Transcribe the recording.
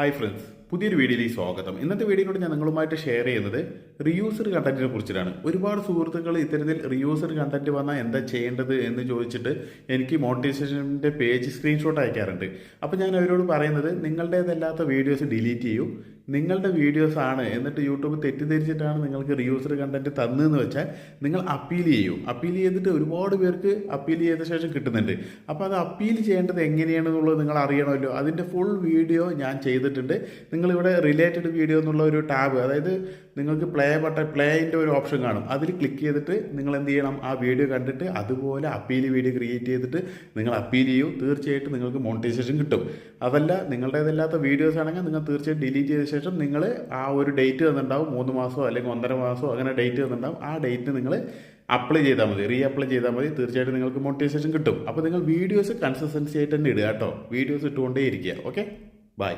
Hi friends പുതിയൊരു വീഡിയോയിലേക്ക് സ്വാഗതം. ഇന്നത്തെ വീഡിയോയിലൂടെ ഞാൻ നിങ്ങളുമായിട്ട് ഷെയർ ചെയ്യുന്നത് റിയൂസർ കണ്ടന്റിനെ കുറിച്ചിട്ടാണ്. ഒരുപാട് സുഹൃത്തുക്കൾ ഇത്തരത്തിൽ റിയൂസർ കണ്ടന്റ് വന്നാൽ എന്താ ചെയ്യേണ്ടത് എന്ന് ചോദിച്ചിട്ട് എനിക്ക് മോട്ടിവേഷന്റെ പേജ് സ്ക്രീൻഷോട്ട് അയക്കാറുണ്ട്. അപ്പോൾ ഞാൻ അവരോട് പറയുന്നത് നിങ്ങളുടേതല്ലാത്ത വീഡിയോസ് ഡിലീറ്റ് ചെയ്യൂ. നിങ്ങളുടെ വീഡിയോസ് ആണ് എന്നിട്ട് യൂട്യൂബ് തെറ്റിദ്ധരിച്ചിട്ടാണ് നിങ്ങൾക്ക് റിയൂസർ കണ്ടന്റ് തന്നതെന്ന് വെച്ചാൽ നിങ്ങൾ അപ്പീൽ ചെയ്യും. അപ്പീൽ ചെയ്തിട്ട് ഒരുപാട് പേർക്ക് അപ്പീൽ ചെയ്ത ശേഷം കിട്ടുന്നുണ്ട്. അപ്പോൾ അത് അപ്പീൽ ചെയ്യേണ്ടത് എങ്ങനെയാണെന്നുള്ളത് നിങ്ങൾ അറിയണമല്ലോ. അതിന്റെ ഫുൾ വീഡിയോ ഞാൻ ചെയ്തിട്ടുണ്ട്. നിങ്ങളിവിടെ റിലേറ്റഡ് വീഡിയോ എന്നുള്ള ഒരു ടാബ് അതായത് നിങ്ങൾക്ക് പ്ലേ ബട്ടൺ പ്ലേയിന്റെ ഒരു ഓപ്ഷൻ കാണും. അതിൽ ക്ലിക്ക് ചെയ്തിട്ട് നിങ്ങൾ എന്ത് ചെയ്യണം? ആ വീഡിയോ കണ്ടിട്ട് അതുപോലെ അപ്പീൽ വീഡിയോ ക്രിയേറ്റ് ചെയ്തിട്ട് നിങ്ങൾ അപ്പീൽ ചെയ്യൂ. തീർച്ചയായിട്ടും നിങ്ങൾക്ക് മോണിറ്റൈസേഷൻ കിട്ടും. അതല്ല നിങ്ങളുടേതല്ലാത്ത വീഡിയോസ് ആണെങ്കിൽ നിങ്ങൾ തീർച്ചയായിട്ടും ഡിലീറ്റ് ചെയ്ത ശേഷം നിങ്ങൾ ആ ഒരു ഡേറ്റ് തന്നിട്ടുണ്ടാവും. മൂന്ന് മാസമോ അല്ലെങ്കിൽ ഒന്നര മാസമോ അങ്ങനെ ഡേറ്റ് തന്നിട്ടുണ്ടാവും. ആ ഡേറ്റ് നിങ്ങൾ അപ്ലൈ ചെയ്താൽ മതി. റീ അപ്ലൈ ചെയ്താൽ മതി. തീർച്ചയായിട്ടും നിങ്ങൾക്ക് മോട്ടിവേഷൻ കിട്ടും. അപ്പോൾ നിങ്ങൾ വീഡിയോസ് കൺസിസ്റ്റൻസി ആയിട്ട് തന്നെ ഇടുക കേട്ടോ. വീഡിയോസ് ഇട്ടുകൊണ്ടേ ഇരിക്കുക ഓക്കെ ബൈ